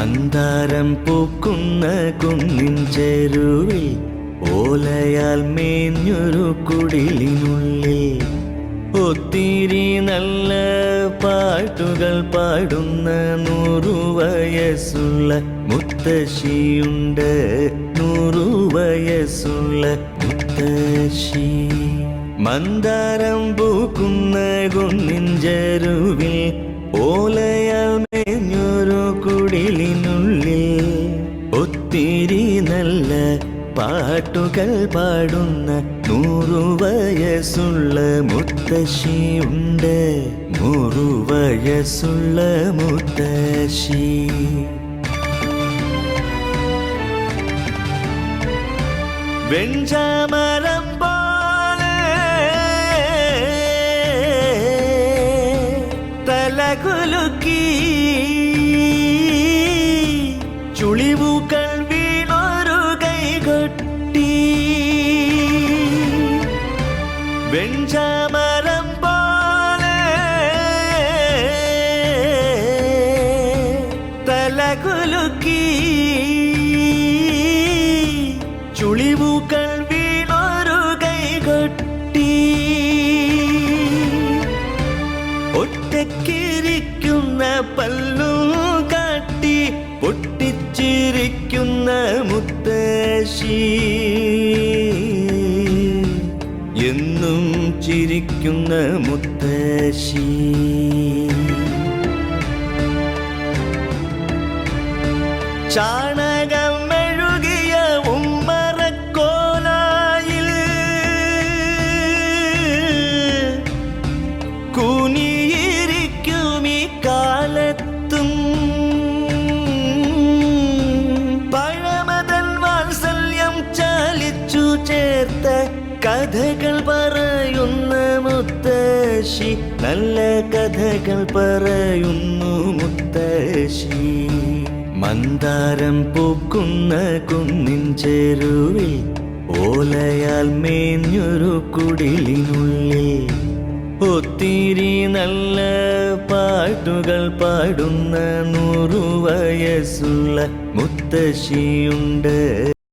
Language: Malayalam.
മന്ദാരം പൂക്കുന്ന കുന്നിൻ ചെരുവിൽ ഓലയാൽ മേഞ്ഞൊരു കുടിലിനുള്ളിൽ ഒത്തിരി നല്ല പാട്ടുകൾ പാടുന്ന നൂറു വയസ്സുള്ള മുത്തശ്ശിയുണ്ട്. നൂറു വയസ്സുള്ള മുത്തശ്ശി. മന്ദാരം പൂക്കുന്ന കുന്നിൻ ചെരുവിൽ ഒത്തിരി നല്ല പാട്ടുകൾ പാടുന്ന നൂറു വയസ്സുള്ള മുത്തശ്ശിയുണ്ട് നൂറു വയസ്സുള്ള മുത്തശ്ശി. വെഞ്ചാമരം പോലെ തലകുലുക്കി ചുളിവുകൾ വീണൊരു കൈകൊട്ടി വെഞ്ചാമരം പോലെ തലകുലുക്കി ചുളിവുകൾ വീണൊരു കൈകൊട്ടി ഒറ്റക്കിരിക്കുന്ന പല്ലും എന്നും ചിരിക്കുന്ന മുത്തശ്ശി. ചാണകം ചേർത്ത കഥകൾ പറയുന്ന മുത്തശ്ശി. നല്ല കഥകൾ പറയുന്നു മുത്തശ്ശി. മന്ദാരം പൂക്കുന്ന കുന്നിൻ ചെരുവിൽ ഓലയാൽ മേഞ്ഞൊരു കുടിലിനുള്ളിൽ. ഒത്തിരി നല്ല പാട്ടുകൾ പാടുന്ന നൂറു വയസ്സുള്ള മുത്തശ്ശിയുണ്ട്.